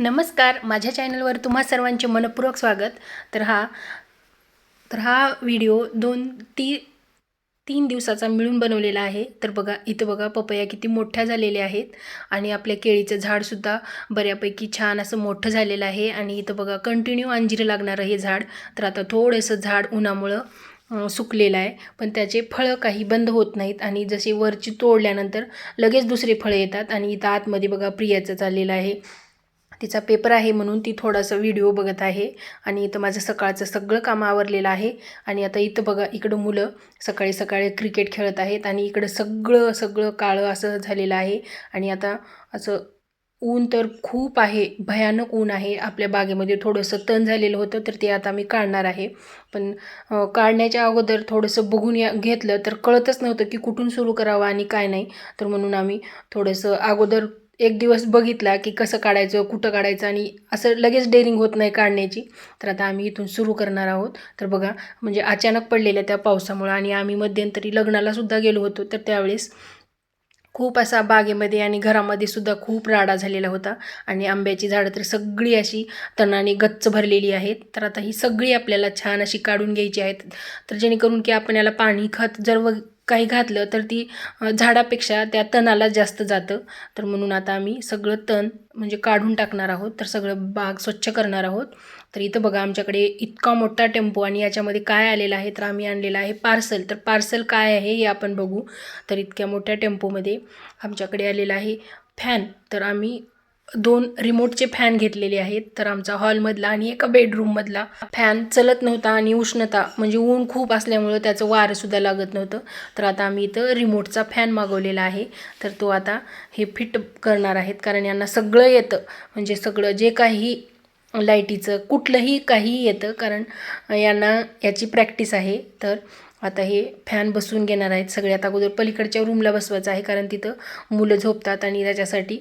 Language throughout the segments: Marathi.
नमस्कार. माझ्या चॅनलवर तुम्हा सर्वांचे मनपूर्वक स्वागत. तर हा तर हा व्हिडिओ दोन ती तीन दिवसाचा मिळून बनवलेला आहे. तर बघा इथं बघा पपया किती मोठ्या झालेल्या आहेत. आणि आपल्या केळीचं झाडसुद्धा बऱ्यापैकी छान असं मोठं झालेलं आहे. आणि इथं बघा कंटिन्यू अंजीर लागणारं हे झाड. तर आता थोडंसं झाड उन्हामुळं सुकलेलं आहे. पण त्याचे फळं काही बंद होत नाहीत. आणि जसे वरची तोडल्यानंतर लगेच दुसरे फळं येतात. आणि इथं आतमध्ये बघा प्रियाचं चाललेलं आहे. तिचा पेपर आहे म्हणून ती थोडासा व्हिडिओ बघत आहे. आणि इथं माझं सकाळचं सगळं काम आवरलेलं आहे. आणि आता इथं बघा इकडं मुलं सकाळी सकाळी क्रिकेट खेळत आहेत. आणि इकडं सगळं सगळं काळं असं झालेलं आहे. आणि आता असं ऊन तर खूप आहे भयानक ऊन आहे. आपल्या बागेमध्ये थोडंसं तण झालेलं होतं तर ते आता मी काढणार आहे. पण काढण्याच्या अगोदर थोडंसं बघून या घेतलं तर कळतच नव्हतं की कुठून सुरू करावं आणि काय नाही. तर म्हणून आम्ही थोडंसं अगोदर एक दिवस बघितला की कसं काढायचं कुठं काढायचं आणि असं लगेच डेअरिंग होत नाही काढण्याची. तर आता आम्ही इथून सुरू करणार आहोत. तर बघा म्हणजे अचानक पडलेल्या त्या पावसामुळं आणि आम्ही मध्यंतरी लग्नालासुद्धा गेलो होतो. तर त्यावेळेस खूप असा बागेमध्ये आणि घरामध्ये सुद्धा खूप राडा झालेला होता. आणि आंब्याची झाडं तर सगळी अशी तणाने गच्च भरलेली आहेत. तर आता ही सगळी आपल्याला छान अशी काढून घ्यायची आहेत. तर जेणेकरून की आपण याला पाणी खत जर व काही घातलं तर ती झाडापेक्षा त्या तणाला जास्त जातं. तर म्हणून आता आम्ही सगळं तण म्हणजे काढून टाकणार आहोत. तर सगळं बाग स्वच्छ करणार आहोत. तर इथं बघा आमच्याकडे इतका मोठा टेम्पो आणि याच्यामध्ये काय आलेलं आहे तर आम्ही आणलेलं आहे पार्सल. तर पार्सल काय आहे हे आपण बघू. तर इतक्या मोठ्या टेम्पोमध्ये आमच्याकडे आलेलं आहे फॅन. तर आम्ही दोन रिमोटचे फॅन घेतलेले आहेत. तर आमचा हॉलमधला आणि एका बेडरूममधला फॅन चलत नव्हता आणि उष्णता म्हणजे ऊन खूप असल्यामुळं त्याचं वारंसुद्धा लागत नव्हतं. तर आता आम्ही इथं रिमोटचा फॅन मागवलेला आहे. तर तो आता हे फिट करणार आहेत. कारण यांना सगळं येतं. म्हणजे सगळं जे काही लाईटीचं कुठलंही काही येतं. कारण यांना याची प्रॅक्टिस आहे. तर आता हे फॅन बसवून घेणार आहेत. सगळ्यात अगोदर पलीकडच्या रूमला बसवायचं आहे कारण तिथं मुलं झोपतात आणि त्याच्यासाठी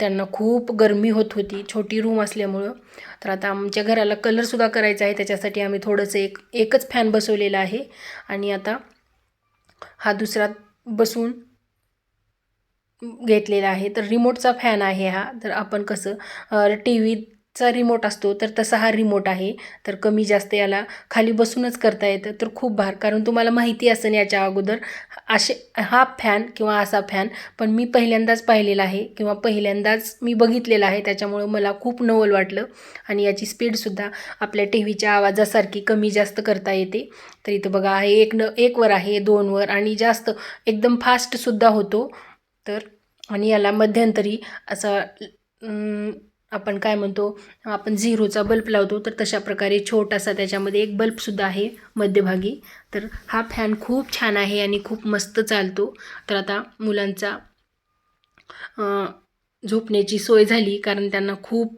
त्यांना खूप गरमी होत होती. छोटी रूम असल्यामुळं. तर आता आमच्या घराला कलरसुद्धा करायचा आहे. त्याच्यासाठी आम्ही थोडंसं एक एकच फॅन बसवलेला आहे. आणि आता हा दुसरा बसून घेतलेला आहे. तर रिमोटचा फॅन आहे हा. तर आपण कसं टी चा रिमोट असतो तर तसा हा रिमोट आहे. तर कमी जास्त याला खाली बसूनच करता येतं तर खूप भार. कारण तुम्हाला माहिती असेल याच्या अगोदर असे हा फॅन किंवा असा फॅन पण मी पहिल्यांदाच पाहिलेला आहे किंवा पहिल्यांदाच मी बघितलेला आहे त्याच्यामुळं मला खूप नवल वाटलं. आणि याची स्पीडसुद्धा आपल्या टी व्हीच्या आवाजासारखी कमी जास्त करता येते. तर इथं बघा आहे एक न एकवर आहे दोनवर आणि जास्त एकदम फास्टसुद्धा होतो. तर आणि याला मध्यंतरी असा आपण काय म्हणतो आपण झिरोचा बल्ब लावतो तर तशा प्रकारे छोटासा त्याच्यामध्ये एक बल्बसुद्धा आहे मध्यभागी. तर हा फॅन खूप छान आहे आणि खूप मस्त चालतो. तर आता मुलांचा झोपण्याची सोय झाली कारण त्यांना खूप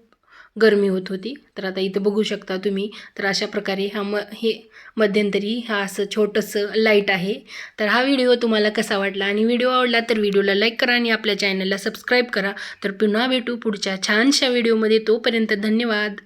गरमी होत होती. तर आता इथं बघू शकता तुम्ही तर अशा प्रकारे हा म हे मध्यंतरी हा असं छोटंसं लाइट आहे. तर हा व्हिडिओ तुम्हाला कसा वाटला? आणि व्हिडिओ आवडला तर व्हिडिओला लाईक करा आणि आपल्या चॅनलला सबस्क्राईब करा. तर पुन्हा भेटू पुढच्या छानशा व्हिडिओमध्ये तोपर्यंत धन्यवाद.